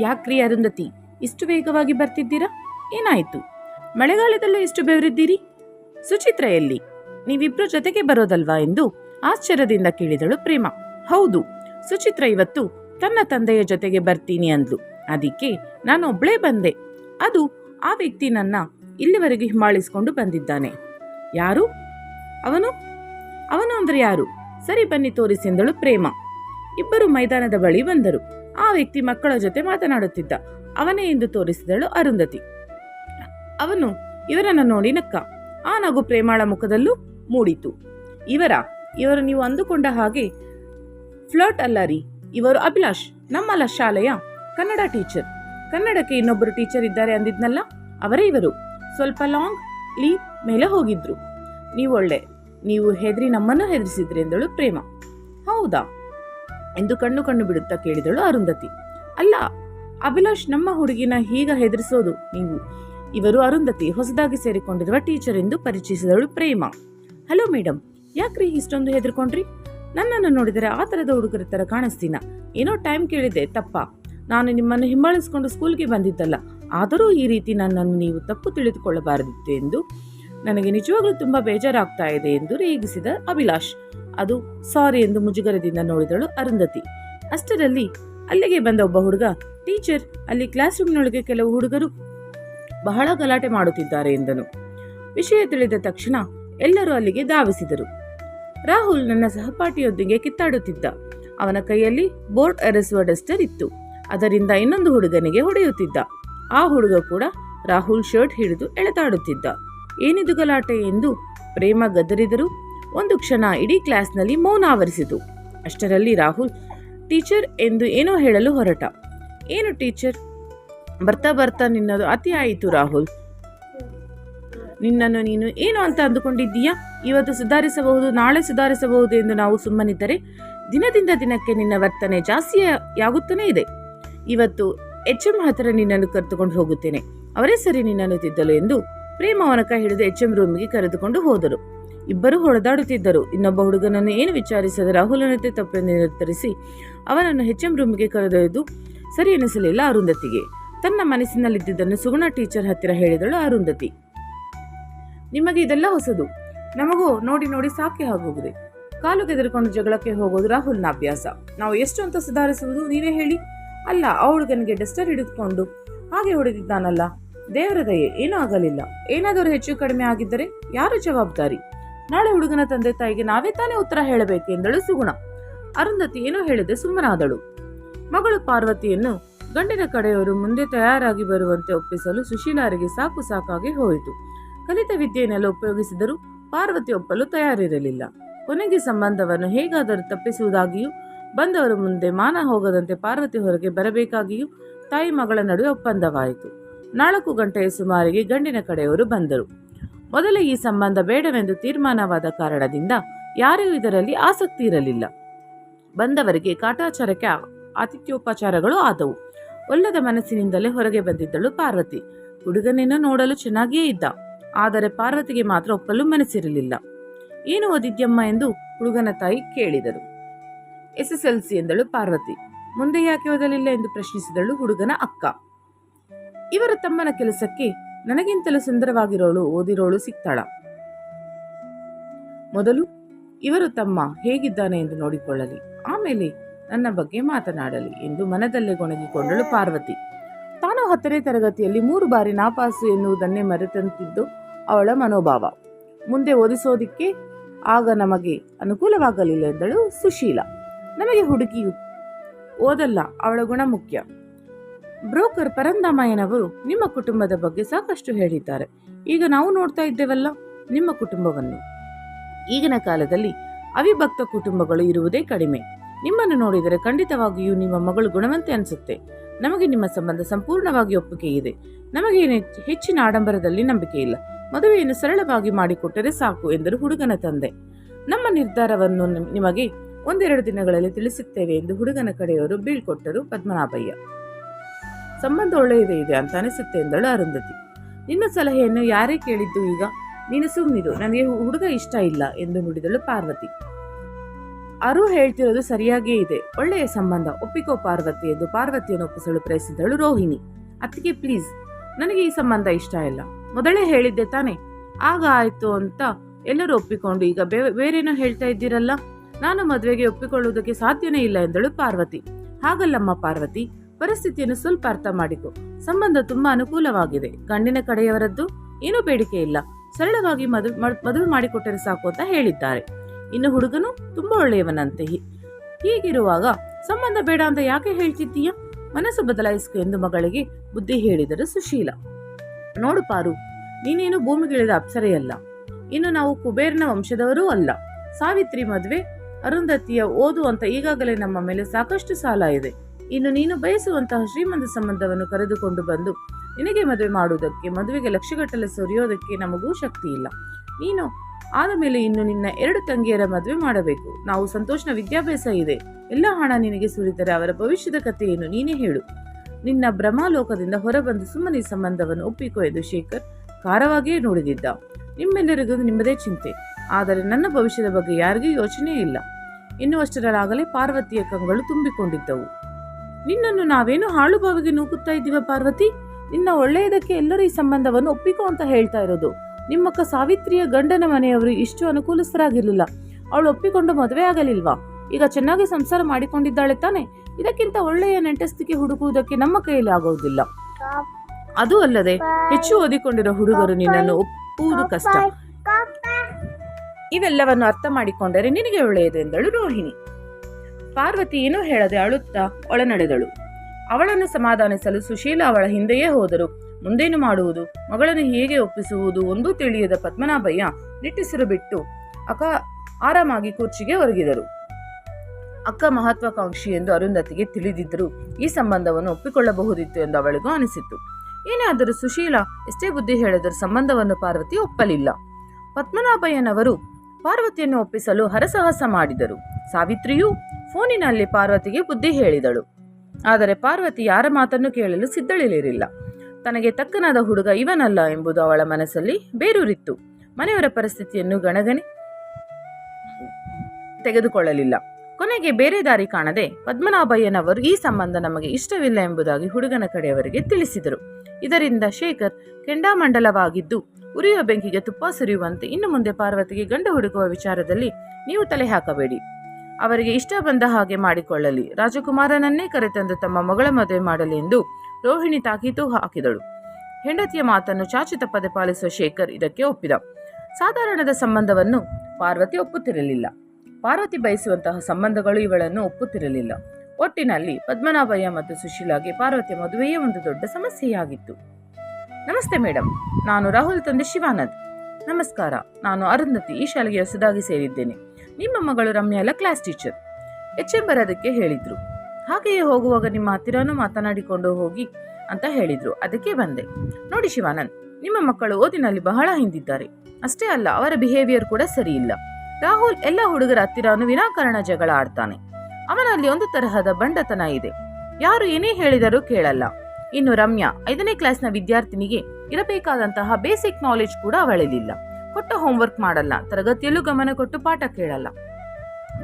ಯಾಕ್ರಿ ಅರುಂಧತಿ, ಇಷ್ಟು ವೇಗವಾಗಿ ಬರ್ತಿದ್ದೀರಾ? ಏನಾಯಿತು? ಮಳೆಗಾಲದಲ್ಲೂ ಇಷ್ಟು ಬೆವರಿದ್ದೀರಿ? ಸುಚಿತ್ರ ಎಲ್ಲಿ? ನೀವಿಬ್ರು ಜೊತೆಗೆ ಬರೋದಲ್ವಾ ಎಂದು ಆಶ್ಚರ್ಯದಿಂದ ಕೇಳಿದಳು ಪ್ರೇಮ. ಹೌದು, ಸುಚಿತ್ರ ಇವತ್ತು ತನ್ನ ತಂದೆಯ ಜೊತೆಗೆ ಬರ್ತೀನಿ ಅಂದ್ಲು. ಅದಕ್ಕೆ ನಾನು ಬಂದೆ. ಅದು ಆ ವ್ಯಕ್ತಿ ನನ್ನ ಇಲ್ಲಿವರೆಗೆ ಹಿಮಾಳಿಸಿಕೊಂಡು ಬಂದಿದ್ದಾನೆ. ಯಾರು? ಅವನು? ಅವನು ಅಂದ್ರೆ ಯಾರು? ಸರಿ ಬನ್ನಿ ತೋರಿಸಿದಳು ಪ್ರೇಮ. ಇಬ್ಬರು ಮೈದಾನದ ಬಳಿ ಬಂದರು. ಆ ವ್ಯಕ್ತಿ ಮಕ್ಕಳ ಜೊತೆ ಮಾತನಾಡುತ್ತಿದ್ದ. ಅವನೇ ಎಂದು ತೋರಿಸಿದಳು ಅರುಂಧತಿ. ಅವನು, ಇವರನ್ನು ನೋಡಿ ನಕ್ಕ. ಆ ನಗು ಪ್ರೇಮಾಳ ಮುಖದಲ್ಲೂ ಮೂಡಿತು. ಇವರ, ಇವರು ನೀವು ಅಂದುಕೊಂಡ ಹಾಗೆ ಫ್ಲರ್ಟ್ ಅಲ್ಲ ರೀ. ಇವರು ಅಭಿಲಾಷ್ ನಮ್ಮಲ್ಲ ಶಾಲೆಯ ಕನ್ನಡ ಟೀಚರ್. ಕನ್ನಡಕ್ಕೆ ಇನ್ನೊಬ್ಬರು ಟೀಚರ್ ಇದ್ದಾರೆ ಅಂದಿದ್ನಲ್ಲ, ಅವರೇ ಇವರು. ಸ್ವಲ್ಪ ಲಾಂಗ್ ಲೀವ್ ಮೇಲೆ ಹೋಗಿದ್ರು. ನೀವು ಒಳ್ಳೆ, ನೀವು ಹೆದರಿ ನಮ್ಮನ್ನು ಹೆದರಿಸಿದ್ರಿ ಎಂದಳು ಪ್ರೇಮ. ಹೌದಾ? ಎಂದು ಕಣ್ಣು ಕಣ್ಣು ಬಿಡುತ್ತಾ ಕೇಳಿದಳು ಅರುಂಧತಿ. ಅಲ್ಲ, ಅಭಿಲಾಷ್ ನಮ್ಮ ಹುಡುಗಿನ ಹೀಗ ಹೆದರಿಸೋದು ನೀವು? ಇವರು ಅರುಂಧತಿ, ಹೊಸದಾಗಿ ಸೇರಿಕೊಂಡಿರುವ ಟೀಚರ್ ಎಂದು ಪರಿಚಯಿಸಿದಳು ಪ್ರೇಮ. ಹಲೋ ಮೇಡಮ್ ಯಾಕ್ರಿ ಇಷ್ಟೊಂದು ಹೆದರ್ಕೊಂಡ್ರಿ? ನನ್ನನ್ನು ನೋಡಿದರೆ ಆ ಥರದ ಹುಡುಗರ ಥರ ಕಾಣಿಸ್ತೀನ? ಏನೋ ಟೈಮ್ ಕೇಳಿದೆ ತಪ್ಪ. ನಾನು ನಿಮ್ಮನ್ನು ಹಿಂಬಾಲಿಸಿಕೊಂಡು ಸ್ಕೂಲ್ಗೆ ಬಂದಿದ್ದಲ್ಲ. ಆದರೂ ಈ ರೀತಿ ನನ್ನನ್ನು ನೀವು ತಪ್ಪು ತಿಳಿದುಕೊಳ್ಳಬಾರದಿತ್ತು ಎಂದು ನನಗೆ ನಿಜವಾಗ್ಲೂ ತುಂಬಾ ಬೇಜಾರಾಗ್ತಾ ಇದೆ ಎಂದು ರೇಗಿಸಿದ ಅಭಿಲಾಷ್. ಅದು ಸಾರಿ ಎಂದು ಮುಜುಗರದಿಂದ ನೋಡಿದಳು ಅರುಂಧತಿ. ಅಷ್ಟರಲ್ಲಿ ಅಲ್ಲಿಗೆ ಬಂದ ಒಬ್ಬ ಹುಡುಗ, ಟೀಚರ್, ಅಲ್ಲಿ ಕ್ಲಾಸ್ ರೂಮ್ನೊಳಗೆ ಕೆಲವು ಹುಡುಗರು ಬಹಳ ಗಲಾಟೆ ಮಾಡುತ್ತಿದ್ದಾರೆ, ಎಂದನು. ವಿಷಯ ತಿಳಿದ ತಕ್ಷಣ ಎಲ್ಲರೂ ಅಲ್ಲಿಗೆ ಧಾವಿಸಿದರು. ರಾಹುಲ್ ನನ್ನ ಸಹಪಾಠಿಯೊಂದಿಗೆ ಕಿತ್ತಾಡುತ್ತಿದ್ದ. ಅವನ ಕೈಯಲ್ಲಿ ಬೋರ್ಡ್ ಎರಸುವ ಡಸ್ಟರ್ ಇತ್ತು. ಅದರಿಂದ ಇನ್ನೊಂದು ಹುಡುಗನಿಗೆ ಹೊಡೆಯುತ್ತಿದ್ದ. ಆ ಹುಡುಗ ಕೂಡ ರಾಹುಲ್ ಶರ್ಟ್ ಹಿಡಿದು ಎಳೆದಾಡುತ್ತಿದ್ದ. ಏನಿದು ಗಲಾಟೆ ಎಂದು ಪ್ರೇಮ ಗದರಿದರು. ಒಂದು ಕ್ಷಣ ಇಡೀ ಕ್ಲಾಸ್ನಲ್ಲಿ ಮೌನ ಆವರಿಸಿತು. ಅಷ್ಟರಲ್ಲಿ ರಾಹುಲ್, ಟೀಚರ್ ಎಂದು ಏನೋ ಹೇಳಲು ಹೊರಟ. ಏನು ಟೀಚರ್? ಬರ್ತಾ ಬರ್ತಾ ನಿನ್ನದು ಅತಿ ಆಯಿತು ರಾಹುಲ್. ನಿನ್ನನ್ನು ನೀನು ಏನು ಅಂತ ಅಂದುಕೊಂಡಿದ್ದೀಯಾ? ಇವತ್ತು ಸುಧಾರಿಸಬಹುದು, ನಾಳೆ ಸುಧಾರಿಸಬಹುದು ಎಂದು ನಾವು ಸುಮ್ಮನಿದ್ದರೆ ದಿನದಿಂದ ದಿನಕ್ಕೆ ನಿನ್ನ ವರ್ತನೆ ಜಾಸ್ತಿಯಾಗುತ್ತಲೇ ಇದೆ. ಇವತ್ತು ಎಚ್ ಎಂ ಹತ್ತಿರ ನಿನ್ನನ್ನು ಕರೆದುಕೊಂಡು ಹೋಗುತ್ತೇನೆ. ಅವರೇ ಸರಿ ನಿನ್ನನ್ನು ತಿದ್ದಲು ಎಂದು ಪ್ರೇಮ ಅವನ ಕೈ ಹಿಡಿದು ಎಚ್ ಎಂ ರೂಮಿಗೆ ಕರೆದುಕೊಂಡು ಹೋದರು. ಇಬ್ಬರು ಹೊಡೆದಾಡುತ್ತಿದ್ದರು. ಇನ್ನೊಬ್ಬ ಹುಡುಗನನ್ನು ಏನು ವಿಚಾರಿಸದೆ ರಾಹುಲನಂತೆ ತಪ್ಪೆಂದು ನಿರ್ಧರಿಸಿ ಅವನನ್ನು ಹೆಚ್ ಎಂ ರೂಮಿಗೆ ಕರೆದೊಯ್ದು, ಸರಿ ಎನಿಸಲಿಲ್ಲ ಅರುಂಧತಿಗೆ. ತನ್ನ ಮನಸ್ಸಿನಲ್ಲಿದ್ದುದನ್ನು ಸುಗುಣ ಟೀಚರ್ ಹತ್ತಿರ ಹೇಳಿದಳು ಅರುಂಧತಿ. ನಿಮಗೆ ಇದೆಲ್ಲ ಹೊಸದು. ನಮಗೂ ನೋಡಿ ನೋಡಿ ಸಾಕೆ ಆಗೋಗಿದೆ. ಕಾಲು ಕೆದರಿಕೊಂಡು ಜಗಳಕ್ಕೆ ಹೋಗೋದು ರಾಹುಲ್ನ ಅಭ್ಯಾಸ. ನಾವು ಎಷ್ಟು ಅಂತ ಸುಧಾರಿಸುವುದು ನೀವೇ ಹೇಳಿ. ಅಲ್ಲ, ಆ ಹುಡುಗನಿಗೆ ಡಸ್ಟರ್ ಹಿಡಿದುಕೊಂಡು ಹಾಗೆ ಹೊಡೆದಿದ್ದಾನಲ್ಲ. ದೇವರ ದಯೆ, ಏನೂ ಆಗಲಿಲ್ಲ. ಏನಾದರೂ ಹೆಚ್ಚು ಕಡಿಮೆ ಆಗಿದ್ದರೆ ಯಾರು ಜವಾಬ್ದಾರಿ? ನಾಳೆ ಹುಡುಗನ ತಂದೆ ತಾಯಿಗೆ ನಾವೇ ತಾನೇ ಉತ್ತರ ಹೇಳಬೇಕು ಎಂದಳು ಸುಗುಣ. ಅರುಂಧತಿ ಏನೋ ಹೇಳದೆ ಸುಮ್ಮನಾದಳು. ಮಗಳು ಪಾರ್ವತಿಯನ್ನು ಗಂಡಿನ ಕಡೆಯವರು ಮುಂದೆ ತಯಾರಾಗಿ ಬರುವಂತೆ ಒಪ್ಪಿಸಲು ಸುಶೀಲಾರಿಗೆ ಸಾಕು ಸಾಕಾಗಿ ಹೋಯಿತು. ಕಲಿತ ವಿದ್ಯೆಯನ್ನೆಲ್ಲ ಉಪಯೋಗಿಸಿದರೂ ಪಾರ್ವತಿ ಒಪ್ಪಲು ತಯಾರಿರಲಿಲ್ಲ. ಕೊನೆಗೆ ಸಂಬಂಧವನ್ನು ಹೇಗಾದರೂ ತಪ್ಪಿಸುವುದಾಗಿಯೂ, ಬಂದವರ ಮುಂದೆ ಮಾನ ಹೋಗದಂತೆ ಪಾರ್ವತಿ ಹೊರಗೆ ಬರಬೇಕಾಗಿಯೂ ತಾಯಿ ಮಗಳ ನಡುವೆ ಒಪ್ಪಂದವಾಯಿತು. ನಾಲ್ಕು ಗಂಟೆಯ ಸುಮಾರಿಗೆ ಗಂಡಿನ ಕಡೆಯವರು ಬಂದರು. ಮೊದಲೇ ಈ ಸಂಬಂಧ ಬೇಡವೆಂದು ತೀರ್ಮಾನವಾದ ಕಾರಣದಿಂದ ಯಾರಿಗೂ ಇದರಲ್ಲಿ ಆಸಕ್ತಿ ಇರಲಿಲ್ಲ. ಬಂದವರಿಗೆ ಕಾಟಾಚಾರಕ್ಕೆ ಆತಿಥ್ಯೋಪಚಾರಗಳು ಆದವು. ಒಲ್ಲದ ಮನಸ್ಸಿನಿಂದಲೇ ಹೊರಗೆ ಬಂದಿದ್ದಳು ಪಾರ್ವತಿ. ಹುಡುಗನನ್ನು ನೋಡಲು ಚೆನ್ನಾಗಿಯೇ ಇದ್ದ. ಆದರೆ ಪಾರ್ವತಿಗೆ ಮಾತ್ರ ಒಪ್ಪಲು ಮನಸ್ಸಿರಲಿಲ್ಲ. ಏನು ಓದಿದ್ಯಮ್ಮ ಎಂದು ಹುಡುಗನ ತಾಯಿ ಕೇಳಿದರು. ಎಸ್ ಎಸ್ ಎಲ್ ಸಿ ಎಂದಳು ಪಾರ್ವತಿ. ಮುಂದೆ ಯಾಕೆ ಓದಲಿಲ್ಲ ಎಂದು ಪ್ರಶ್ನಿಸಿದಳು ಹುಡುಗನ ಅಕ್ಕ. ಇವರ ತಮ್ಮನ ಕೆಲಸಕ್ಕೆ ನನಗಿಂತಲೂ ಸುಂದರವಾಗಿರೋಳು, ಓದಿರೋಳು ಸಿಗ್ತಾಳ ಮೊದಲು ಇವರು ತಮ್ಮ ಹೇಗಿದ್ದಾನೆ ಎಂದು ನೋಡಿಕೊಳ್ಳಲಿ, ಆಮೇಲೆ ನನ್ನ ಬಗ್ಗೆ ಮಾತನಾಡಲಿ ಎಂದು ಮನದಲ್ಲೇ ಗೊಣಗಿಕೊಂಡಳು ಪಾರ್ವತಿ. ತಾನು ಹತ್ತನೇ ತರಗತಿಯಲ್ಲಿ ಮೂರು ಬಾರಿ ನಾಪಾಸು ಎನ್ನುವುದನ್ನೇ ಮರೆತಂತಿದ್ದು ಅವಳ ಮನೋಭಾವ. ಮುಂದೆ ಓದಿಸೋದಿಕ್ಕೆ ಆಗ ನಮಗೆ ಅನುಕೂಲವಾಗಲಿಲ್ಲ ಎಂದಳು ಸುಶೀಲ. ನಮಗೆ ಹುಡುಗಿಯು ಓದಲ್ಲ, ಅವಳ ಗುಣ ಮುಖ್ಯ. ಬ್ರೋಕರ್ ಪರಂದಾಮಯ್ಯನವರು ನಿಮ್ಮ ಕುಟುಂಬದ ಬಗ್ಗೆ ಸಾಕಷ್ಟು ಹೇಳಿದ್ದಾರೆ. ಈಗ ನಾವು ನೋಡ್ತಾ ಇದ್ದೇವಲ್ಲ, ನಿಮ್ಮ ಕುಟುಂಬವನ್ನು. ಈಗಿನ ಕಾಲದಲ್ಲಿ ಅವಿಭಕ್ತ ಕುಟುಂಬಗಳು ಇರುವುದೇ ಕಡಿಮೆ. ನಿಮ್ಮನ್ನು ನೋಡಿದರೆ ಖಂಡಿತವಾಗಿಯೂ ನಿಮ್ಮ ಮಗಳು ಗುಣವಂತೆ ಅನಿಸುತ್ತೆ. ನಮಗೆ ನಿಮ್ಮ ಸಂಬಂಧ ಸಂಪೂರ್ಣವಾಗಿ ಒಪ್ಪಿಗೆ ಇದೆ. ನಮಗೆ ಹೆಚ್ಚಿನ ಆಡಂಬರದಲ್ಲಿ ನಂಬಿಕೆ ಇಲ್ಲ. ಮದುವೆಯನ್ನು ಸರಳವಾಗಿ ಮಾಡಿಕೊಟ್ಟರೆ ಸಾಕು ಎಂದರು ಹುಡುಗನ ತಂದೆ. ನಮ್ಮ ನಿರ್ಧಾರವನ್ನು ನಿಮ್- ನಿಮಗೆ ಒಂದೆರಡು ದಿನಗಳಲ್ಲಿ ತಿಳಿಸುತ್ತೇವೆ ಎಂದು ಹುಡುಗನ ಕಡೆಯವರು ಬೀಳ್ಕೊಟ್ಟರು ಪದ್ಮನಾಭಯ್ಯ. ಸಂಬಂಧ ಒಳ್ಳೆಯದೇ ಇದೆ ಅಂತ ಅನಿಸುತ್ತೆ ಎಂದಳು ಅರುಂಧತಿ. ನಿನ್ನ ಸಲಹೆಯನ್ನು ಯಾರೇ ಕೇಳಿದ್ದು ಈಗ? ನೀನು ಸುಮ್ಮನಿರು ನನಗೆ ಹುಡುಗ ಇಷ್ಟ ಇಲ್ಲ ಎಂದು ನುಡಿದಳು ಪಾರ್ವತಿ. ಅರು ಹೇಳ್ತಿರೋದು ಸರಿಯಾಗಿಯೇ ಇದೆ. ಒಳ್ಳೆಯ ಸಂಬಂಧ. ಒಪ್ಪಿಕೋ ಪಾರ್ವತಿ ಎಂದು ಪಾರ್ವತಿಯನ್ನು ಒಪ್ಪಿಸಲು ಪ್ರಯತ್ನಿಸಿದಳು ರೋಹಿಣಿ. ಅತ್ತಿಗೆ ಪ್ಲೀಸ್, ನನಗೆ ಈ ಸಂಬಂಧ ಇಷ್ಟ ಇಲ್ಲ. ಮೊದಲೇ ಹೇಳಿದ್ದೆ ತಾನೆ. ಆಗ ಆಯ್ತು ಅಂತ ಎಲ್ಲರೂ ಒಪ್ಪಿಕೊಂಡು ಈಗ ಬೇ- ಬೇರೇನೋ ಹೇಳ್ತಾ ಇದ್ದೀರಲ್ಲ? ನಾನು ಮದುವೆಗೆ ಒಪ್ಪಿಕೊಳ್ಳುವುದಕ್ಕೆ ಸಾಧ್ಯನೇ ಇಲ್ಲ ಎಂದಳು ಪಾರ್ವತಿ. ಹಾಗಲ್ಲಮ್ಮ ಪಾರ್ವತಿ? ಪರಿಸ್ಥಿತಿಯನ್ನು ಸ್ವಲ್ಪ ಅರ್ಥ ಮಾಡಿಕೊ. ಸಂಬಂಧ ತುಂಬಾ ಅನುಕೂಲವಾಗಿದೆ. ಗಂಡಿನ ಕಡೆಯವರದ್ದು ಏನೂ ಬೇಡಿಕೆ ಇಲ್ಲ. ಸರಳವಾಗಿ ಮದುವೆ ಮದುವೆ ಮಾಡಿಕೊಟ್ಟರೆ ಸಾಕು ಅಂತ ಹೇಳಿದ್ದಾರೆ. ಇನ್ನು ಹುಡುಗನು ತುಂಬಾ ಒಳ್ಳೆಯವನಂತೆ ಹೀಗಿರುವಾಗ ಸಂಬಂಧ ಬೇಡ ಅಂತ ಯಾಕೆ ಹೇಳ್ತಿದ್ದೀಯ? ಮನಸ್ಸು ಬದಲಾಯಿಸಿಕೊ ಎಂದು ಮಗಳಿಗೆ ಬುದ್ಧಿ ಹೇಳಿದರು ಸುಶೀಲ. ನೋಡು ಪಾರು, ನೀನೇನು ಭೂಮಿಗಿಳಿದ ಅಪ್ಸರೆಯಲ್ಲ. ಇನ್ನು ನಾವು ಕುಬೇರನ ವಂಶದವರೂ ಅಲ್ಲ. ಸಾವಿತ್ರಿ ಮದುವೆ ಅರುಂಧತಿಯ ಓದು ಅಂತ ಈಗಾಗಲೇ ನಮ್ಮ ಮೇಲೆ ಸಾಕಷ್ಟು ಸಾಲ ಇದೆ. ಇನ್ನು ನೀನು ಬಯಸುವಂತಹ ಶ್ರೀಮಂತ ಸಂಬಂಧವನ್ನು ಕರೆದುಕೊಂಡು ಬಂದು ನಿನಗೆ ಮದುವೆ ಮಾಡುವುದಕ್ಕೆ, ಮದುವೆಗೆ ಲಕ್ಷಗಟ್ಟಲೆ ಸುರಿಯೋದಕ್ಕೆ ನಮಗೂ ಶಕ್ತಿ ಇಲ್ಲ. ನೀನು ಆದ ಮೇಲೆ ಇನ್ನು ನಿನ್ನ ಎರಡು ತಂಗಿಯರ ಮದುವೆ ಮಾಡಬೇಕು. ನಾವು ಸಂತೋಷನ ವಿದ್ಯಾಭ್ಯಾಸ ಇದೆ. ಎಲ್ಲ ಹಣ ನಿನಗೆ ಸುರಿದರೆ ಅವರ ಭವಿಷ್ಯದ ಕಥೆಯನ್ನು ನೀನೇ ಹೇಳು. ನಿನ್ನ ಭ್ರಮಾಲೋಕದಿಂದ ಹೊರಬಂದು ಸುಮ್ಮನೆ ಸಂಬಂಧವನ್ನು ಒಪ್ಪಿಕೊ ಎಂದು ಶೇಖರ್ ಖಾರವಾಗಿಯೇ ನೋಡಿದಿದ್ದ. ನಿಮ್ಮೆಲ್ಲರಿಗೂ ನಿಮ್ಮದೇ ಚಿಂತೆ. ಆದರೆ ನನ್ನ ಭವಿಷ್ಯದ ಬಗ್ಗೆ ಯಾರಿಗೂ ಯೋಚನೆ ಇಲ್ಲ. ಎನ್ನುವಷ್ಟರಲ್ಲಾಗಲೇ ಪಾರ್ವತಿಯ ಕಂಗಳು ತುಂಬಿಕೊಂಡಿದ್ದವು. ನಿನ್ನನ್ನು ನಾವೇನು ಹಾಳು ಬಾವಿಗೆ ನೂಕುತ್ತಾ ಇದ್ದೀವ ಪಾರ್ವತಿ? ನಿನ್ನ ಒಳ್ಳೆಯದಕ್ಕೆ ಎಲ್ಲರೂ ಈ ಸಂಬಂಧವನ್ನು ಒಪ್ಪಿಕೋ ಅಂತ ಹೇಳ್ತಾ ಇರೋದು. ನಿಮ್ಮಕ್ಕ ಸಾವಿತ್ರಿಯ ಗಂಡನ ಮನೆಯವರು ಇಷ್ಟು ಅನುಕೂಲಸ್ಥರಾಗಿರಲಿಲ್ಲ. ಅವಳು ಒಪ್ಪಿಕೊಂಡು ಮದುವೆ ಆಗಲಿಲ್ವಾ? ಈಗ ಚೆನ್ನಾಗಿ ಸಂಸಾರ ಮಾಡಿಕೊಂಡಿದ್ದಾಳೆ ತಾನೆ? ಇದಕ್ಕಿಂತ ಒಳ್ಳೆಯ ನೆಂಟಸ್ತಿಕೆ ಹುಡುಕುವುದಕ್ಕೆ ನಮ್ಮ ಕೈಯಲ್ಲಿ ಆಗುವುದಿಲ್ಲ ಅದು ಅಲ್ಲದೆ ಹೆಚ್ಚು ಓದಿಕೊಂಡಿರೋ ಹುಡುಗರು ನಿನ್ನನ್ನು ಒಪ್ಪುವುದು ಕಷ್ಟ. ಇವೆಲ್ಲವನ್ನು ಅರ್ಥ ಮಾಡಿಕೊಂಡರೆ ನಿನಗೆ ಒಳ್ಳೆಯದು ಎಂದಳು ರೋಹಿಣಿ. ಪಾರ್ವತಿ ಏನೂ ಹೇಳದೆ ಅಳುತ್ತಾ ಒಳನಡೆದಳು. ಅವಳನ್ನು ಸಮಾಧಾನಿಸಲು ಸುಶೀಲ ಅವಳ ಹಿಂದೆಯೇ ಹೋದರು. ಮುಂದೇನು ಮಾಡುವುದು? ಮಗಳನ್ನು ಹೇಗೆ ಒಪ್ಪಿಸುವುದು ಒಂದೂ ತಿಳಿಯದ ಪದ್ಮನಾಭಯ್ಯ ನಿಟ್ಟಿಸಿರು ಬಿಟ್ಟು ಅಕ್ಕ ಆರಾಮಾಗಿ ಕುರ್ಚಿಗೆ ಒರಗಿದರು. ಅಕ್ಕ ಮಹತ್ವಾಕಾಂಕ್ಷಿ ಎಂದು ಅರುಂಧತಿಗೆ ತಿಳಿದಿದ್ದರೂ ಈ ಸಂಬಂಧವನ್ನು ಒಪ್ಪಿಕೊಳ್ಳಬಹುದಿತ್ತು ಎಂದು ಅವಳಿಗೂ ಅನಿಸಿತು ಏನಾದರೂ ಸುಶೀಲ ಎಷ್ಟೇ ಬುದ್ಧಿ ಹೇಳಿದರೂ ಸಂಬಂಧವನ್ನು ಪಾರ್ವತಿ ಒಪ್ಪಲಿಲ್ಲ. ಪದ್ಮನಾಭಯ್ಯನವರು ಪಾರ್ವತಿಯನ್ನು ಒಪ್ಪಿಸಲು ಹರಸಾಹಸ ಮಾಡಿದರು. ಸಾವಿತ್ರಿಯೂ ಫೋನಿನಲ್ಲಿ ಪಾರ್ವತಿಗೆ ಬುದ್ಧಿ ಹೇಳಿದಳು. ಆದರೆ ಪಾರ್ವತಿ ಯಾರ ಮಾತನ್ನು ಕೇಳಲು ಸಿದ್ಧಳಿಲಿರಲಿಲ್ಲ ತನಗೆ ತಕ್ಕನಾದ ಹುಡುಗ ಇವನಲ್ಲ ಎಂಬುದು ಅವಳ ಮನಸ್ಸಲ್ಲಿ ಬೇರೂರಿತ್ತು. ಮನೆಯವರ ಪರಿಸ್ಥಿತಿಯನ್ನು ಗಣಗಣೆ ತೆಗೆದುಕೊಳ್ಳಲಿಲ್ಲ. ಕೊನೆಗೆ ಬೇರೆ ದಾರಿ ಕಾಣದೆ ಪದ್ಮನಾಭಯ್ಯನವರು ಈ ಸಂಬಂಧ ನಮಗೆ ಇಷ್ಟವಿಲ್ಲ ಎಂಬುದಾಗಿ ಹುಡುಗನ ಕಡೆಯವರಿಗೆ ತಿಳಿಸಿದರು. ಇದರಿಂದ ಶೇಖರ್ ಕೆಂಡಾಮಂಡಲವಾಗಿದ್ದು ಉರಿಯುವ ಬೆಂಕಿಗೆ ತುಪ್ಪ ಸುರಿಯುವಂತೆ ಇನ್ನು ಮುಂದೆ ಪಾರ್ವತಿಗೆ ಗಂಡ ಹುಡುಕುವ ವಿಚಾರದಲ್ಲಿ ನೀವು ತಲೆ ಹಾಕಬೇಡಿ. ಅವರಿಗೆ ಇಷ್ಟ ಬಂದ ಹಾಗೆ ಮಾಡಿಕೊಳ್ಳಲಿ. ರಾಜಕುಮಾರನನ್ನೇ ಕರೆತಂದು ತಮ್ಮ ಮಗಳ ಮದುವೆ ಮಾಡಲಿ ಎಂದು ರೋಹಿಣಿ ತಾಕೀತು ಹಾಕಿದಳು. ಹೆಂಡತಿಯ ಮಾತನ್ನು ಚಾಚು ತಪ್ಪದೆ ಪಾಲಿಸುವ ಶೇಖರ್ ಇದಕ್ಕೆ ಒಪ್ಪಿದ. ಸಾಧಾರಣದ ಸಂಬಂಧವನ್ನು ಪಾರ್ವತಿ ಒಪ್ಪುತ್ತಿರಲಿಲ್ಲ. ಪಾರ್ವತಿ ಬಯಸುವಂತಹ ಸಂಬಂಧಗಳು ಇವಳನ್ನು ಒಪ್ಪುತ್ತಿರಲಿಲ್ಲ. ಒಟ್ಟಿನಲ್ಲಿ ಪದ್ಮನಾಭಯ್ಯ ಮತ್ತು ಸುಶೀಲಾಗೆ ಪಾರ್ವತಿಯ ಮದುವೆಯೇ ಒಂದು ದೊಡ್ಡ ಸಮಸ್ಯೆಯಾಗಿತ್ತು. ನಮಸ್ತೆ ಮೇಡಮ್ ನಾನು ರಾಹುಲ್ ತಂದೆ ಶಿವಾನಂದ್. ನಮಸ್ಕಾರ, ನಾನು ಅರುಂಧತಿ ಈ ಶಾಲೆಗೆ ಹೊಸದಾಗಿ ಸೇರಿದ್ದೇನೆ. ನಿಮ್ಮ ಮಗಳು ರಮ್ಯಾ ಎಲ್ಲ ಕ್ಲಾಸ್ ಟೀಚರ್ ಎಚ್ ಎಂ ಅದಕ್ಕೆ ಹೇಳಿದ್ರು. ಹಾಗೆಯೇ ಹೋಗುವಾಗ ನಿಮ್ಮ ಹತ್ತಿರನೂ ಮಾತನಾಡಿಕೊಂಡು ಹೋಗಿ ಅಂತ ಹೇಳಿದ್ರು. ಅದಕ್ಕೆ ಬಂದೆ. ನೋಡಿ ಶಿವಾನಂದ್, ನಿಮ್ಮ ಮಕ್ಕಳು ಓದಿನಲ್ಲಿ ಬಹಳ ಹಿಂದಿದ್ದಾರೆ. ಅಷ್ಟೇ ಅಲ್ಲ, ಅವರ ಬಿಹೇವಿಯರ್ ಕೂಡ ಸರಿಯಿಲ್ಲ ರಾಹುಲ್ ಎಲ್ಲ ಹುಡುಗರ ಹತ್ತಿರನು ವಿನಾಕಾರಣ ಜಗಳ ಆಡ್ತಾನೆ. ಅವನಲ್ಲಿ ಒಂದು ತರಹದ ಬಂಡತನ ಇದೆ. ಯಾರು ಏನೇ ಹೇಳಿದರೂ ಕೇಳಲ್ಲ. ಇನ್ನು ರಮ್ಯಾ ಐದನೇ ಕ್ಲಾಸ್ನ ವಿದ್ಯಾರ್ಥಿನಿಗೆ ಇರಬೇಕಾದಂತಹ ಬೇಸಿಕ್ ನಾಲೆಜ್ ಕೂಡ ಅವಳಲ್ಲಿಲ್ಲ. ಕೊಟ್ಟ ಹೋಮ್ವರ್ಕ್ ಮಾಡಲ್ಲ, ತರಗತಿಯಲ್ಲೂ ಗಮನ ಕೊಟ್ಟು ಪಾಠ ಕೇಳಲ್ಲ.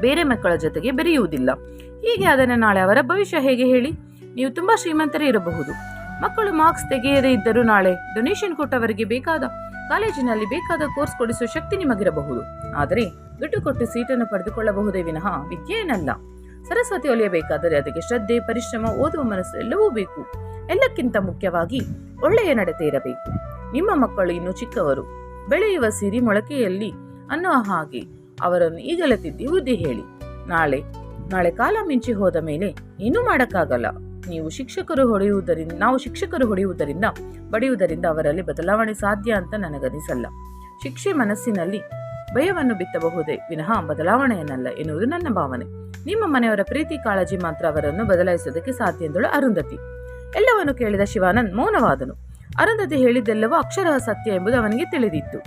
ಬೇರೆ ಮಕ್ಕಳ ಜೊತೆಗೆ ಬೆರೆಯುವುದಿಲ್ಲ. ಹೀಗೆ ಅದನ್ನು ನಾಳೆ ಅವರ ಭವಿಷ್ಯ ಹೇಗೆ ಹೇಳಿ? ನೀವು ತುಂಬ ಶ್ರೀಮಂತರೇ ಇರಬಹುದು. ಮಕ್ಕಳು ಮಾರ್ಕ್ಸ್ ತೆಗೆಯದೇ ಇದ್ದರೂ ನಾಳೆ ಡೊನೇಷನ್ ಕೊಟ್ಟವರಿಗೆ ಬೇಕಾದ, ಕಾಲೇಜಿನಲ್ಲಿ ಬೇಕಾದ ಕೋರ್ಸ್ ಕೊಡಿಸುವ ಶಕ್ತಿ ನಿಮಗಿರಬಹುದು. ಆದರೆ ದುಡ್ಡು ಕೊಟ್ಟು ಸೀಟನ್ನು ಪಡೆದುಕೊಳ್ಳಬಹುದೇ ವಿನಃ ವಿದ್ಯೆಯೇನಲ್ಲ. ಸರಸ್ವತಿ ಒಲಿಯಬೇಕಾದರೆ ಅದಕ್ಕೆ ಶ್ರದ್ಧೆ, ಪರಿಶ್ರಮ, ಓದುವ ಮನಸ್ಸು ಎಲ್ಲವೂ ಬೇಕು. ಎಲ್ಲಕ್ಕಿಂತ ಮುಖ್ಯವಾಗಿ ಒಳ್ಳೆಯ ನಡತೆ ಇರಬೇಕು. ನಿಮ್ಮ ಮಕ್ಕಳು ಇನ್ನೂ ಚಿಕ್ಕವರು. ಬೆಳೆಯುವ ಸಿರಿ ಮೊಳಕೆಯಲ್ಲಿ ಅನ್ನುವ ಹಾಗೆ. ಅವರನ್ನು ಈಗಲೇ ತಿದ್ದಿ ಬುದ್ಧಿ ಹೇಳಿ. ನಾಳೆ ನಾಳೆ ಕಾಲ ಮಿಂಚಿ ಹೋದ ಮೇಲೆ ಏನೂ ಮಾಡೋಕ್ಕಾಗಲ್ಲ. ನೀವು ಶಿಕ್ಷಕರು ಹೊಡೆಯುವುದರಿಂದ, ನಾವು ಶಿಕ್ಷಕರು ಹೊಡೆಯುವುದರಿಂದ, ಬಡಿಯುವುದರಿಂದ ಅವರಲ್ಲಿ ಬದಲಾವಣೆ ಸಾಧ್ಯ ಅಂತ ನನಗನಿಸಲ್ಲ. ಶಿಕ್ಷೆ ಮನಸ್ಸಿನಲ್ಲಿ ಭಯವನ್ನು ಬಿತ್ತಬಹುದೇ? ವಿನಃ ಬದಲಾವಣೆಯನ್ನಲ್ಲ ಎನ್ನುವುದು ನನ್ನ ಭಾವನೆ. ನಿಮ್ಮ ಮನೆಯವರ ಪ್ರೀತಿ, ಕಾಳಜಿ ಮಾತ್ರ ಅವರನ್ನು ಬದಲಾಯಿಸುವುದಕ್ಕೆ ಸಾಧ್ಯ ಎಂದಳು ಅರುಂಧತಿ. ಎಲ್ಲವನ್ನು ಕೇಳಿದ ಶಿವಾನಂದ್ ಮೌನವಾದನು. ಅರುಂಧತಿ ಹೇಳಿದ್ದೆಲ್ಲವೂ ಅಕ್ಷರಃ ಸತ್ಯ ಎಂಬುದು ಅವನಿಗೆ ತಿಳಿದಿತ್ತು.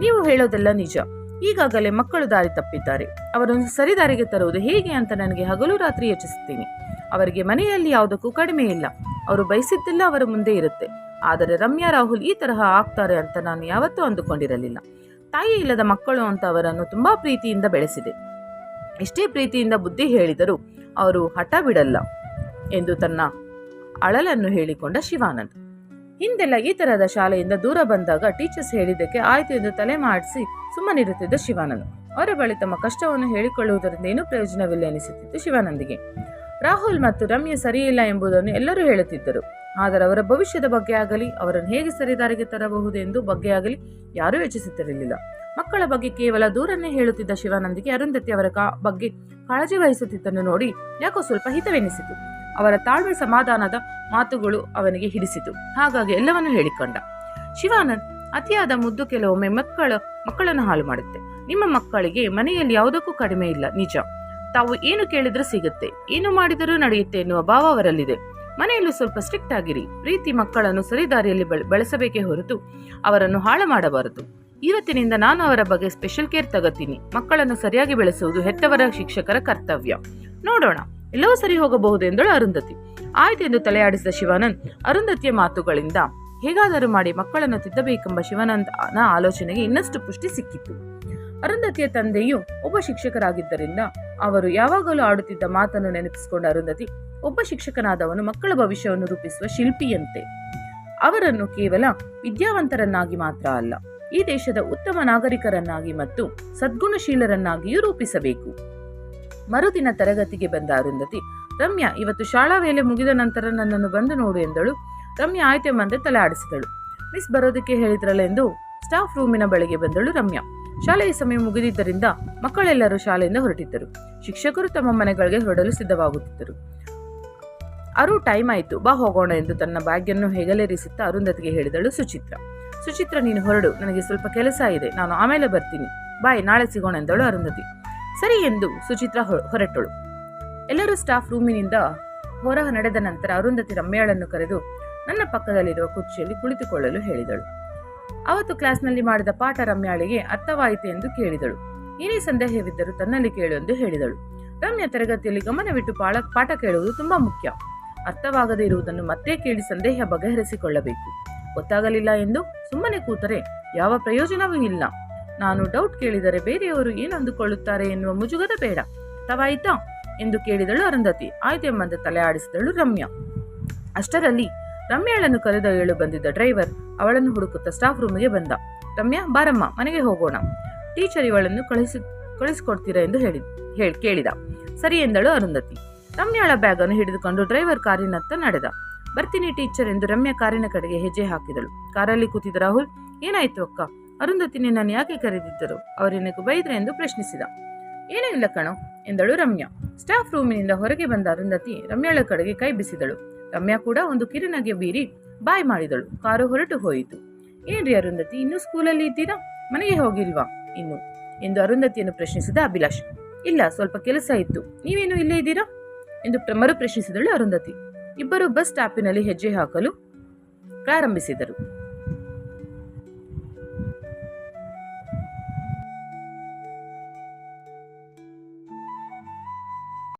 ನೀವು ಹೇಳೋದೆಲ್ಲ ನಿಜ. ಈಗಾಗಲೇ ಮಕ್ಕಳು ದಾರಿ ತಪ್ಪಿದ್ದಾರೆ. ಅವರನ್ನು ಸರಿದಾರಿಗೆ ತರುವುದು ಹೇಗೆ ಅಂತ ನನಗೆ ಹಗಲು ರಾತ್ರಿ ಯೋಚಿಸುತ್ತೀನಿ. ಅವರಿಗೆ ಮನೆಯಲ್ಲಿ ಯಾವುದಕ್ಕೂ ಕಡಿಮೆ ಇಲ್ಲ. ಅವರು ಬಯಸಿದ್ದೆಲ್ಲ ಅವರ ಮುಂದೆ ಇರುತ್ತೆ. ಆದರೆ ರಮ್ಯಾ, ರಾಹುಲ್ ಈ ತರಹ ಆಗ್ತಾರೆ ಅಂತ ನಾನು ಯಾವತ್ತೂ ಅಂದುಕೊಂಡಿರಲಿಲ್ಲ. ತಾಯಿ ಇಲ್ಲದ ಮಕ್ಕಳು ಅಂತ ಅವರನ್ನು ತುಂಬಾ ಪ್ರೀತಿಯಿಂದ ಬೆಳೆಸಿದೆ. ಎಷ್ಟೇ ಪ್ರೀತಿಯಿಂದ ಬುದ್ಧಿ ಹೇಳಿದರೂ ಅವರು ಹಠ ಬಿಡಲ್ಲ ಎಂದು ತನ್ನ ಅಳಲನ್ನು ಹೇಳಿಕೊಂಡ ಶಿವಾನಂದ್. ಹಿಂದೆಲ್ಲ ಈ ತರಹದ ಶಾಲೆಯಿಂದ ದೂರ ಬಂದಾಗ ಟೀಚರ್ಸ್ ಹೇಳಿದ್ದಕ್ಕೆ ಆಯಿತು ಎಂದು ತಲೆ ಮಾಡಿಸಿ ಸುಮ್ಮನಿರುತ್ತಿದ್ದ ಶಿವಾನಂದ್. ಅವರ ಬಳಿ ತಮ್ಮ ಕಷ್ಟವನ್ನು ಹೇಳಿಕೊಳ್ಳುವುದರಿಂದ ಏನೂ ಪ್ರಯೋಜನವಿಲ್ಲ ಎನಿಸುತ್ತಿತ್ತು ಶಿವಾನಂದಿಗೆ. ರಾಹುಲ್ ಮತ್ತು ರಮ್ಯ ಸರಿಯಿಲ್ಲ ಎಂಬುದನ್ನು ಎಲ್ಲರೂ ಹೇಳುತ್ತಿದ್ದರು. ಆದರೆ ಅವರ ಭವಿಷ್ಯದ ಬಗ್ಗೆ ಆಗಲಿ, ಅವರನ್ನು ಹೇಗೆ ಸರಿದಾರಿಗೆ ತರಬಹುದು ಎಂದು ಬಗ್ಗೆ ಆಗಲಿ ಯಾರೂ ಯೋಚಿಸುತ್ತಿರಲಿಲ್ಲ. ಮಕ್ಕಳ ಬಗ್ಗೆ ಕೇವಲ ದೂರನ್ನೇ ಹೇಳುತ್ತಿದ್ದ ಶಿವಾನಂದಿಗೆ ಅರುಂಧತಿ ಅವರ ಬಗ್ಗೆ ಕಾಳಜಿ ವಹಿಸುತ್ತಿದ್ದನ್ನು ನೋಡಿ ಯಾಕೋ ಸ್ವಲ್ಪ ಹಿತವೆನಿಸಿತು. ಅವರ ತಾಳ್ಮೆ ಸಮಾಧಾನದ ಮಾತುಗಳು ಅವನಿಗೆ ಹಿಡಿಸಿತು. ಹಾಗಾಗಿ ಎಲ್ಲವನ್ನೂ ಹೇಳಿಕೊಂಡ. ಶಿವಾನಂದ್, ಅತಿಯಾದ ಮುದ್ದು ಕೆಲವೊಮ್ಮೆ ಮಕ್ಕಳ ಮಕ್ಕಳನ್ನು ಹಾಳು ಮಾಡುತ್ತೆ. ನಿಮ್ಮ ಮಕ್ಕಳಿಗೆ ಮನೆಯಲ್ಲಿ ಯಾವುದಕ್ಕೂ ಕಡಿಮೆ ಇಲ್ಲ, ನಿಜ. ತಾವು ಏನು ಕೇಳಿದ್ರೂ ಸಿಗುತ್ತೆ. ಏನು ಮಾಡಿದರೂ ನಡೆಯುತ್ತೆ ಎನ್ನುವ ಭಾವ ಅವರಲ್ಲಿದೆ. ಮನೆಯಲ್ಲೂ ಸ್ವಲ್ಪ ಸ್ಟ್ರಿಕ್ಟ್ ಆಗಿರಿ. ಪ್ರೀತಿ ಮಕ್ಕಳನ್ನು ಸರಿದಾರಿಯಲ್ಲಿ ಬಳಸಬೇಕೇ ಹೊರತು ಅವರನ್ನು ಹಾಳು ಮಾಡಬಾರದು. ಇವತ್ತಿನಿಂದ ನಾನು ಅವರ ಬಗ್ಗೆ ಸ್ಪೆಷಲ್ ಕೇರ್ ತಗೋತೀನಿ. ಮಕ್ಕಳನ್ನು ಸರಿಯಾಗಿ ಬೆಳೆಸುವುದು ಹೆತ್ತವರ ಶಿಕ್ಷಕರ ಕರ್ತವ್ಯ. ನೋಡೋಣ. ಎಲ್ಲವೂ ಸರಿ ಹೋಗಬಹುದು ಎಂದಳು ಅರುಂಧತಿ. ಆಯ್ತು ಎಂದು ತಲೆಯಾಡಿಸಿದ ಶಿವಾನಂದ್, ಅರುಂಧತಿಯ ಮಾತುಗಳಿಂದ ಹೇಗಾದರೂ ಮಾಡಿ ಮಕ್ಕಳನ್ನು ತಿದ್ದಬೇಕೆಂಬ ಶಿವಾನಂದನ ಆಲೋಚನೆಗೆ ಇನ್ನಷ್ಟು ಪುಷ್ಟಿ ಸಿಕ್ಕಿತು. ಅರುಂಧತಿಯ ತಂದೆಯು ಒಬ್ಬ ಶಿಕ್ಷಕರಾಗಿದ್ದರಿಂದ ಅವರು ಯಾವಾಗಲೂ ಆಡುತ್ತಿದ್ದ ಮಾತನ್ನು ನೆನಪಿಸಿಕೊಂಡ ಅರುಂಧತಿ, ಒಬ್ಬ ಶಿಕ್ಷಕನಾದವನು ಮಕ್ಕಳ ಭವಿಷ್ಯವನ್ನು ರೂಪಿಸುವ ಶಿಲ್ಪಿಯಂತೆ. ಅವರನ್ನು ಕೇವಲ ವಿದ್ಯಾವಂತರನ್ನಾಗಿ ಮಾತ್ರ ಅಲ್ಲ, ಈ ದೇಶದ ಉತ್ತಮ ನಾಗರಿಕರನ್ನಾಗಿ ಮತ್ತು ಸದ್ಗುಣಶೀಲರನ್ನಾಗಿಯೂ ರೂಪಿಸಬೇಕು. ಮರುದಿನ ತರಗತಿಗೆ ಬಂದ ಅರುಂಧತಿ, ರಮ್ಯಾ, ಇವತ್ತು ಶಾಲಾ ವೇಳೆ ಮುಗಿದ ನಂತರ ನನ್ನನ್ನು ಬಂದು ನೋಡು ಎಂದಳು. ರಮ್ಯಾ ಆಯ್ತೆಂಬಂತೆ ತಲೆ ಆಡಿಸಿದಳು ಮಿಸ್ ಬರೋದಕ್ಕೆ ಹೇಳಿದ್ರಲ್ಲ ಎಂದು ಸ್ಟಾಫ್ ರೂಮಿನ ಬಳಿಗೆ ಬಂದಳು ರಮ್ಯಾ. ಶಾಲೆಯ ಸಮಯ ಮುಗಿದಿದ್ದರಿಂದ ಮಕ್ಕಳೆಲ್ಲರೂ ಶಾಲೆಯಿಂದ ಹೊರಟಿದ್ದರು. ಶಿಕ್ಷಕರು ತಮ್ಮ ಮನೆಗಳಿಗೆ ಹೊರಡಲು ಸಿದ್ಧವಾಗುತ್ತಿದ್ದರು. ಅರು, ಟೈಮ್ ಆಯಿತು. ಬಾ ಹೋಗೋಣ ಎಂದು ತನ್ನ ಬ್ಯಾಗನ್ನು ಹೆಗಲೇರಿಸುತ್ತಾ ಅರುಂಧತಿಗೆ ಹೇಳಿದಳು ಸುಚಿತ್ರ. ಸುಚಿತ್ರ, ನೀನು ಹೊರಡು. ನನಗೆ ಸ್ವಲ್ಪ ಕೆಲಸ ಇದೆ. ನಾನು ಆಮೇಲೆ ಬರ್ತೀನಿ. ಬಾಯ್, ನಾಳೆ ಸಿಗೋಣ ಎಂದಳು ಅರುಂಧತಿ. ಸರಿ ಎಂದು ಸುಚಿತ್ರ ಹೊರಟಳು. ಎಲ್ಲರೂ ಸ್ಟಾಫ್ ರೂಮಿನಿಂದ ಹೊರ ನಡೆದ ನಂತರ ಅರುಂಧತಿ ರಮ್ಯಾಳನ್ನು ಕರೆದು ನನ್ನ ಪಕ್ಕದಲ್ಲಿರುವ ಕುರ್ಚಿಯಲ್ಲಿ ಕುಳಿತುಕೊಳ್ಳಲು ಹೇಳಿದಳು. ಅವತ್ತು ಕ್ಲಾಸ್ನಲ್ಲಿ ಮಾಡಿದ ಪಾಠ ರಮ್ಯಾಳಿಗೆ ಅರ್ಥವಾಯಿತು ಎಂದು ಕೇಳಿದಳು. ಏನೇ ಸಂದೇಹವಿದ್ದರೂ ತನ್ನಲ್ಲಿ ಕೇಳು ಎಂದು ಹೇಳಿದಳು. ರಮ್ಯ ತರಗತಿಯಲ್ಲಿ ಗಮನವಿಟ್ಟು ಪಾಠ ಕೇಳುವುದು ತುಂಬಾ ಮುಖ್ಯ. ಅರ್ಥವಾಗದೇ ಇರುವುದನ್ನು ಮತ್ತೆ ಕೇಳಿ ಸಂದೇಹ ಬಗೆಹರಿಸಿಕೊಳ್ಳಬೇಕು. ಗೊತ್ತಾಗಲಿಲ್ಲ ಎಂದು ಸುಮ್ಮನೆ ಕೂತರೆ ಯಾವ ಪ್ರಯೋಜನವೂ ಇಲ್ಲ. ನಾನು ಡೌಟ್ ಕೇಳಿದರೆ ಬೇರೆಯವರು ಏನಂದುಕೊಳ್ಳುತ್ತಾರೆ ಎನ್ನುವ ಮುಜುಗರ ಬೇಡ. ತವಾಯ್ತಾ? ಎಂದು ಕೇಳಿದಳು ಅರುಂಧತಿ ಎಂಬಂತೆ ತಲೆ ಆಡಿಸಿದಳು ರಮ್ಯಾ. ಅಷ್ಟರಲ್ಲಿ ರಮ್ಯಾಳನ್ನು ಕರೆದೊಯ್ಯಲು ಬಂದಿದ್ದ ಡ್ರೈವರ್ ಅವಳನ್ನು ಹುಡುಕುತ್ತಾ ಸ್ಟಾಫ್ ರೂಮಿಗೆ ಬಂದ. ರಮ್ಯಾ, ಬಾರಮ್ಮ, ಮನೆಗೆ ಹೋಗೋಣ. ಟೀಚರ್ ಇವಳನ್ನು ಕಳಿಸಿ, ಕಳಿಸಿಕೊಡ್ತೀರಾ ಎಂದು ಹೇಳಿ ಹೇಳಿ, ಕೇಳಿದ. ಸರಿ ಎಂದಳು ಅರುಂಧತಿ ರಮ್ಯಾಳ ಬ್ಯಾಗ್ ಅನ್ನು ಹಿಡಿದುಕೊಂಡು ಡ್ರೈವರ್ ಕಾರಿನತ್ತ ನಡೆದ. ಬರ್ತೀನಿ ಟೀಚರ್ ಎಂದು ರಮ್ಯಾ ಕಾರಿನ ಕಡೆಗೆ ಹೆಜ್ಜೆ ಹಾಕಿದಳು. ಕಾರಲ್ಲಿ ಕೂತಿದ್ದ ರಾಹುಲ್, ಏನಾಯ್ತು ಅಕ್ಕ? ಅರುಂಧತಿ ನಿನ್ನನ್ನು ಯಾಕೆ ಕರೆದಿದ್ದರು? ಅವರೇನಕ್ಕೂ ಬೈದ್ರೆ ಎಂದು ಪ್ರಶ್ನಿಸಿದ. ಏನೇನಿಲ್ಲ ಕಣೋ, ಎಂದಳು ರಮ್ಯಾ. ಸ್ಟಾಫ್ ರೂಮಿನಿಂದ ಹೊರಗೆ ಬಂದ ಅರುಂಧತಿ ರಮ್ಯಾಳ ಕಡೆಗೆ ಕೈ ಬಿಸಿದಳು. ರಮ್ಯಾ ಕೂಡ ಒಂದು ಕಿರುನಗೆ ಬೀರಿ ಬಾಯ್ ಮಾಡಿದಳು. ಕಾರು ಹೊರಟು ಹೋಯಿತು. ಏನ್ರಿ ಅರುಂಧತಿ, ಇನ್ನೂ ಸ್ಕೂಲಲ್ಲಿ ಇದ್ದೀರಾ? ಮನೆಗೆ ಹೋಗಿಲ್ವಾ? ಇನ್ನು, ಎಂದು ಅರುಂಧತಿಯನ್ನು ಪ್ರಶ್ನಿಸಿದ ಅಭಿಲಾಷ್. ಇಲ್ಲ, ಸ್ವಲ್ಪ ಕೆಲಸ ಇತ್ತು. ನೀವೇನು ಇಲ್ಲೇ ಇದ್ದೀರಾ? ಎಂದು ಮರು ಪ್ರಶ್ನಿಸಿದಳು ಅರುಂಧತಿ. ಇಬ್ಬರು ಬಸ್ ಸ್ಟಾಪಿನಲ್ಲಿ ಹೆಜ್ಜೆ ಹಾಕಲು ಪ್ರಾರಂಭಿಸಿದರು.